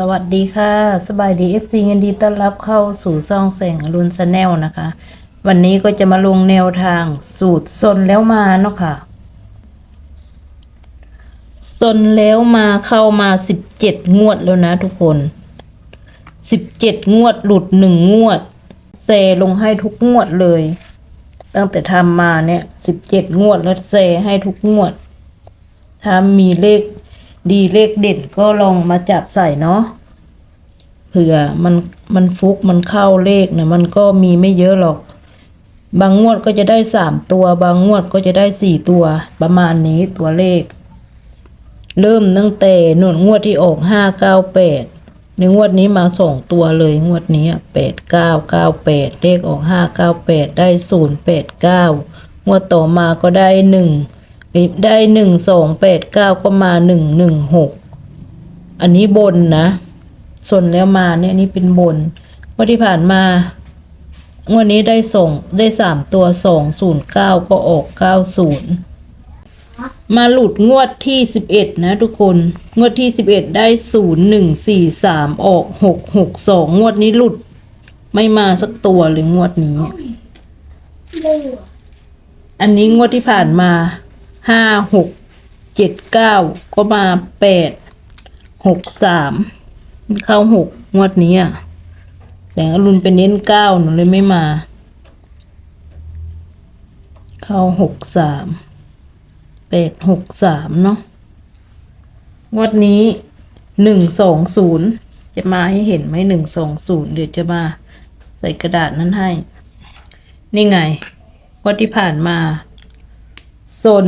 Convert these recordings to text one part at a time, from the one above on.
สวัสดีค่ะ สบายดีเอฟซีเงินดีต้อนรับเข้าสู่ซองแสงอรุณชาแนลนะคะ วันนี้ก็จะมาลงแนวทางสูตรซนแล้วมาเนาะค่ะซนแล้วมาเข้ามาสิบเจ็ดงวดแล้วนะทุกคนสิบเจ็ดงวดหลุดหนึ่งงวดเซลงให้ทุกงวดเลย ตั้งแต่ทำมาเนี่ยสิบเจ็ดงวดแล้วเซให้ทุกงวดถ้ามีเลข ดีเลขเด่นก็ลองมาจับใส่เนาะเผื่อมันมันฟุกมันเข้าเลขเนี่ยมันก็มีไม่เยอะหรอก บางงวดก็จะได้สามตัว บางงวดก็จะได้สี่ตัว ประมาณนี้ตัวเลข เริ่มตั้งแต่หนุนงวดที่ออกห้าเก้าแปดในงวดนี้มาสองตัวเลยงวดนี้แปดเก้าเก้าแปดเลขออกห้าเก้าแปดได้ศูนย์แปดเก้างวดต่อมาก็ได้หนึ่ง ได้หนึ่งสองแปดเก้าก็มาหนึ่งหนึ่งหกอันนี้บนนะส่วนแล้วมาเนี่ยอันนี่เป็นบนงวดที่ผ่านมางวดนี้ได้ส่งได้สามตัวสองศูนย์เก้าก็ออกเก้าศูนย์มาหลุดงวดที่สิบเอ็ดนะทุกคน งวดที่สิบเอ็ดได้ศูนย์หนึ่งสี่สามออกหกหกสองงวดนี้หลุด ไม่มาสักตัวเลยงวดนี้ อันนี้งวดที่ผ่านมา ห้าหกเจ็ดเก้าก็มาแปดหกสามเข้าหกงวดนี้อะแสงอรุณเป็นเน้นเก้าหนูเลยไม่มา เข้าหกสามแปดหกสามเนาะงวดนี้หนึ่งสองศูนย์จะมาให้เห็นไหมหนึ่งสองศูนย์เดี๋ยวจะมาใส่กระดาษนั้นให้ นี่ไงงวดที่ผ่านมา ซน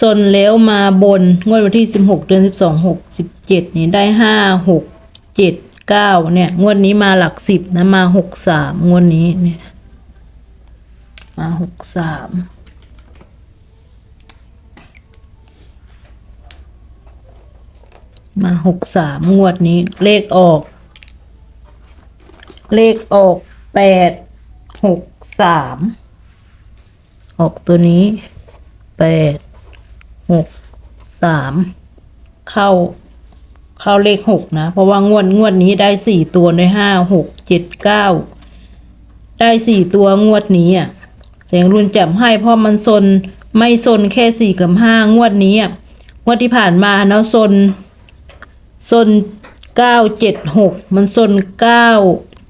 ซนแล้วมาบน งวดวันที่สิบหกเดือนสิบสองหกสิบเจ็ดนี่ได้ห้าหกเจ็ดเก้าเนี่ย งวดนี้มาหลักสิบนะ มาหกสามงวดนี้เนี่ย มาหกสามมาหกสามงวดนี้เลขออก เลขออกแปดหกสาม ออกตัวนี้แปดหกสามเข้า เข้าเลขหกนะ เพราะว่างวดงวดนี้ได้สี่ตัวในห้าหกเจ็ดเก้าได้สี่ตัวงวดนี้อะเสียงรุนจับให้เพราะมันซนไม่ซนแค่สี่กับห้างวดนี้อะงวดที่ผ่านมาเนาะซนซนเก้าเจ็ดหกมันซนเก้า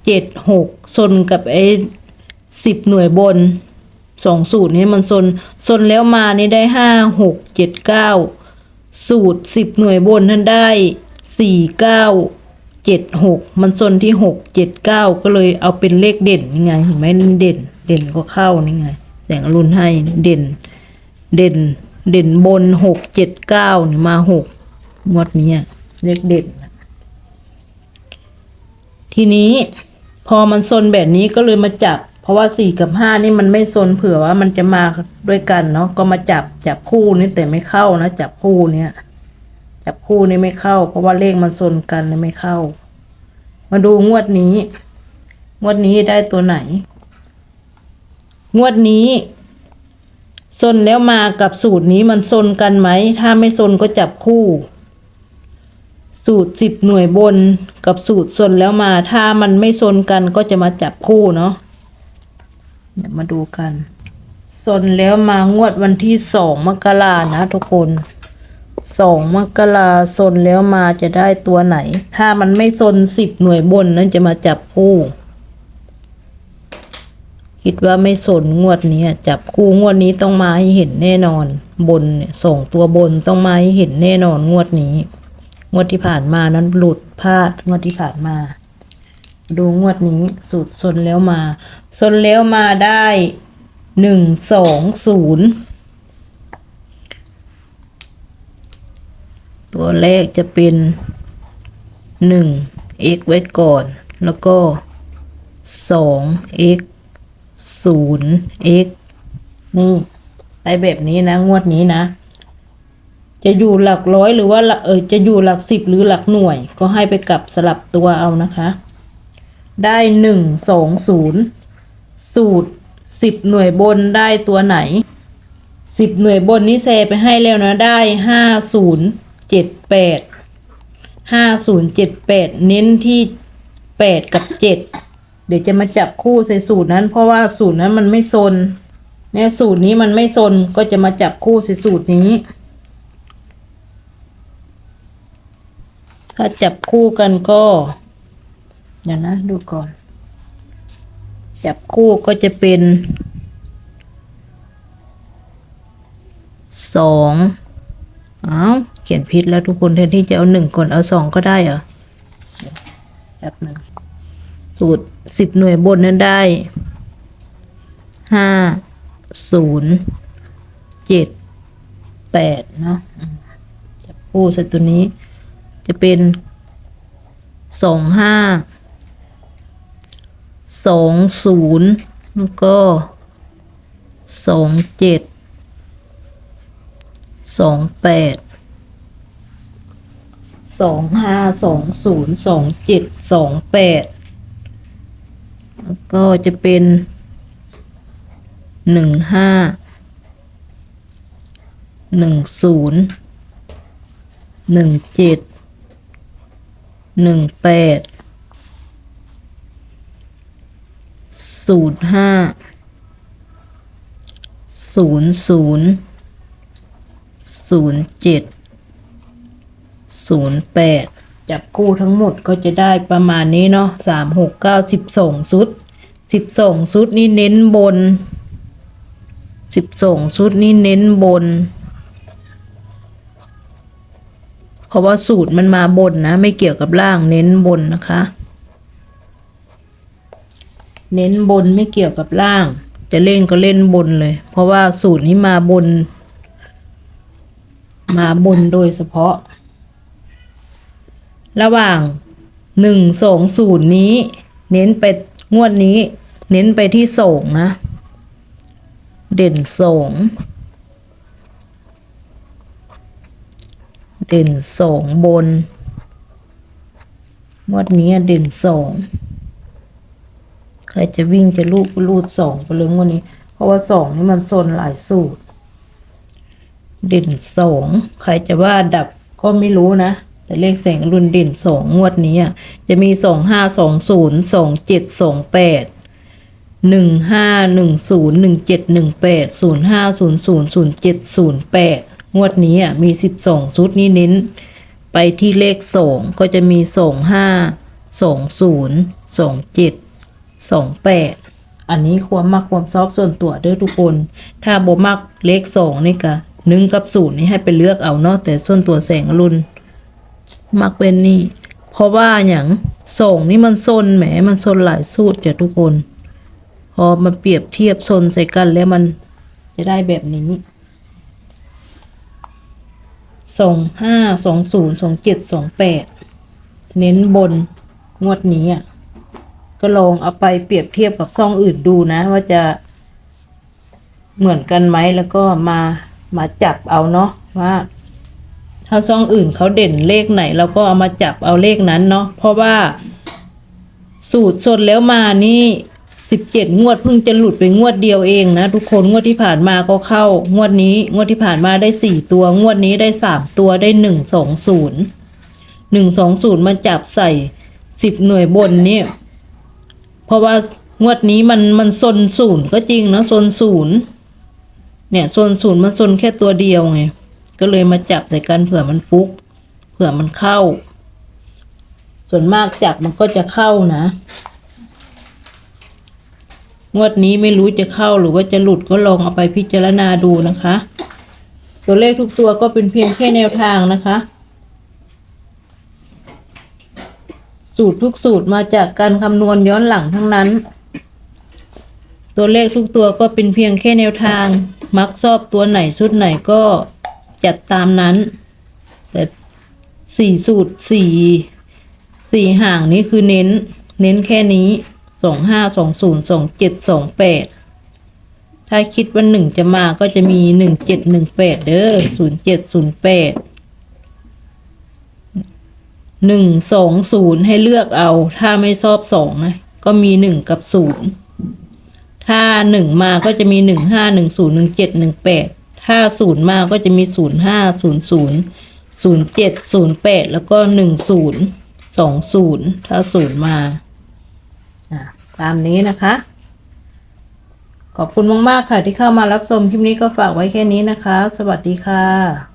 เจ็ดหกซนกับไอ้สิบหน่วยบน สองสูตรนี้มันซนซนแล้วมานี่ได้ห้าหกเจ็ดเก้าสูตรสิบหน่วยบนนั้นได้สี่เก้าเจ็ดหกมันซนที่หกเจ็ดเก้าก็เลยเอาเป็นเลขเด่นนี่ไงเห็นไหมเด่น เด่นก็เข้านี่ไง แสงอรุณให้เด่น เด่น เด่นบนหกเจ็ดเก้านี่มาหกงวดนี้เลขเด่นทีนี้พอมันซนแบบนี้ก็เลยมาจับ ราะว่าสี่กับห้านี่มันไม่ซนเผื่อว่ามันจะมาด้วยกันเนาะก็มาจับจับคู่นี่แต่ไม่เข้านะจับคู่เนี่ยจับคู่นี่ไม่เข้า เพราะว่าเลขมันซนกันเลยไม่เข้า มาดูงวดนี้ งวดนี้ได้ตัวไหน งวดนี้ซนแล้วมากับสูตรนี้มันซนกันไหม ถ้าไม่ซนก็จับคู่ สูตรสิบหน่วยบนกับสูตรซนแล้วมา ถ้ามันไม่ซนกันก็จะมาจับคู่เนาะ เดี๋ยวมาดูกันซนแล้วมางวดวันที่สองมกรานะทุกคนสองมกราซนแล้วมาจะได้ตัวไหน ถ้ามันไม่ซนสิบหน่วยบนนั้นจะมาจับคู่ คิดว่าไม่สนงวดนี้จับคู่งวดนี้ต้องมาให้เห็นแน่นอน บนเนี่ยส่งตัวบนต้องมาให้เห็นแน่นอนงวดนี้ งวดที่ผ่านมานั้นหลุดพลาดงวดที่ผ่านมา ดูงวดนี้สูตรซนแล้วมาซนแล้วมาได้หนึ่งสองศูนย์ตัวแรกจะเป็นหนึ่ง x ไว้ก่อน แล้วก็สอง x ศูนย์ x นี่ได้แบบนี้นะ งวดนี้นะ จะอยู่หลักร้อยหรือว่าเออจะอยู่หลักสิบหรือหลักหน่วย ก็ให้ไปกลับสลับตัวเอานะคะ ได้หนึ่งสองศูนย์สูตรสิบหน่วยบนได้ตัวไหนสิบหน่วยบนนี้แซไปให้แล้วนะได้ห้าศูนย์เจ็ดแปดห้าศูนย์เจ็ดแปดเน้นที่แปดกับเจ็ดเดี๋ยวจะมาจับคู่ใส่สูตรนั้น เพราะว่าสูตรนั้นมันไม่ซนเนี่ยสูตรนี้มันไม่ซนก็จะมาจับคู่ใส่สูตรนี้ ถ้าจับคู่กันก็ เดี๋ยวนะดูก่อน จับคู่ก็จะเป็นสองอ้าวเขียนผิดแล้วทุกคนแทนที่จะเอาหนึ่งก่อนเอาสองก็ได้เหรอแป๊บหนึ่งสูตรสิบหน่วยบนนั้นได้ห้าศูนย์เจ็ดแปดเนาะจับคู่ใส่ตัวนี้จะเป็นสองห้า สองศูนย์แล้วก็สองเจ็ดสองแปดสองห้าสองศูนย์สองเจ็ดสองแปดแล้วก็จะเป็นหนึ่งห้าหนึ่งศูนย์หนึ่งเจ็ดหนึ่งแปด ศูนย์ห้าศูนย์ศูนย์ศูนย์เจ็ดศูนย์แปดจับคู่ทั้งหมดก็จะได้ประมาณนี้เนาะสามหกเก้าสิบสองชุดสิบสองชุดนี่เน้นบนสิบสองชุดนี่เน้นบน เพราะว่าสูตรมันมาบนนะ ไม่เกี่ยวกับล่างเน้นบนนะคะ เน้นบนไม่เกี่ยวกับล่าง จะเล่นก็เล่นบนเลย เพราะว่าสูตรนี้มาบน มาบนโดยเฉพาะ ระหว่างหนึ่งสองศูนย์นี้ เน้นไปงวดนี้ เน้นไปที่สองนะ เด่นสองเด่นสองบนงวดนี้เด่นสอง ใครจะวิ่งจะลูดก็ลูดสองไปเลยวดนี้ เพราะว่าสองนี่มันโซนหลายสูตร เด่นสองใครจะว่าดับก็ไม่รู้นะ แต่เลขแสงรุนเด่นสองงวดนี้จะมีสองห้าสองศูนย์สองเจ็ดสองแปดหนึ่งห้าหนึ่งศูนย์หนึ่งเจ็ดหนึ่งแปดศูนย์ห้าศูนย์ศูนย์ศูนย์เจ็ดศูนย์แปดงวดนี้อะมีสิบสองชุดนี้เน้น ไปที่เลขสองก็จะมีสองห้าสองศูนย์สองเจ็ด สองแปดอันนี้ความมักความซอกส่วนตัวเด้อทุกคน ถ้าบ่มักเลขสองนี่กะหนึ่งกับศูนย์นี่ให้ไปเลือกเอาเนาะแต่ส่วนตัวแสงอรุณมักเป็นนี่ เพราะว่าอย่างสองนี่มันซนแหมมันซนหลายสูตรจ้ะทุกคน พอมาเปรียบเทียบซนใส่กันแล้วมันจะได้แบบนี้สองห้าสองศูนย์สองเจ็ดสองแปดเน้นบนงวดนี้อะ ก็ลองเอาไปเปรียบเทียบกับซองอื่นดูนะ ว่าจะเหมือนกันไหมแล้วก็มามาจับเอาเนาะว่าถ้าซองอื่นเขาเด่นเลขไหนเราก็เอามาจับเอาเลขนั้นเนาะเพราะว่า สูตรสดแล้วมานี่สิบเจ็ดงวดเพิ่งจะหลุดไปงวดเดียวเองนะ ทุกคนงวดที่ผ่านมาก็เข้า งวดนี้ งวดที่ผ่านมาได้สี่ตัว งวดนี้ได้สามตัวได้หนึ่งสองศูนย์หนึ่งสองศูนย์มาจับใส่สิบหน่วยบนนี่ เพราะว่างวดนี้มันมันซนศูนย์ก็จริงนะซนศูนย์เนี่ยซนศูนย์มันซนแค่ตัวเดียวไงก็เลยมาจับใส่กันเผื่อมันฟุก เผื่อมันเข้า ส่วนมากจับมันก็จะเข้านะ งวดนี้ไม่รู้จะเข้าหรือว่าจะหลุดก็ลองเอาไปพิจารณาดูนะคะ ตัวเลขทุกตัวก็เป็นเพียงแค่แนวทางนะคะ สูตรทุกสูตรมาจากการคำนวณย้อนหลังทั้งนั้น ตัวเลขทุกตัวก็เป็นเพียงแค่แนวทาง มักชอบตัวไหนชุดไหนก็จัดตามนั้น แต่สี่สูตรสี่สี่ห่างนี้คือเน้น เน้นแค่นี้สองห้าสองศูนย์สองเจ็ดสองแปดถ้าคิดว่าหนึ่งจะมาก็จะมีหนึ่งเจ็ดหนึ่งแปดเด้อศูนย์เจ็ดศูนย์แปด หนึ่งสองศูนย์ให้เลือกเอา ถ้าไม่ชอบสองนะ ก็มีหนึ่งกับศูนย์ถ้าหนึ่งมาก็จะมีหนึ่งห้าหนึ่งศูนย์หนึ่งเจ็ดหนึ่งแปดถ้าศูนย์มาก็จะมีศูนย์ห้าศูนย์ศูนย์ศูนย์เจ็ดศูนย์แปดแล้วก็หนึ่งศูนย์สองศูนย์ถ้าศูนย์มาตามนี้นะคะ ขอบคุณมาก ๆ ค่ะที่เข้ามารับชมคลิปนี้ก็ฝากไว้แค่นี้นะคะ สวัสดีค่ะ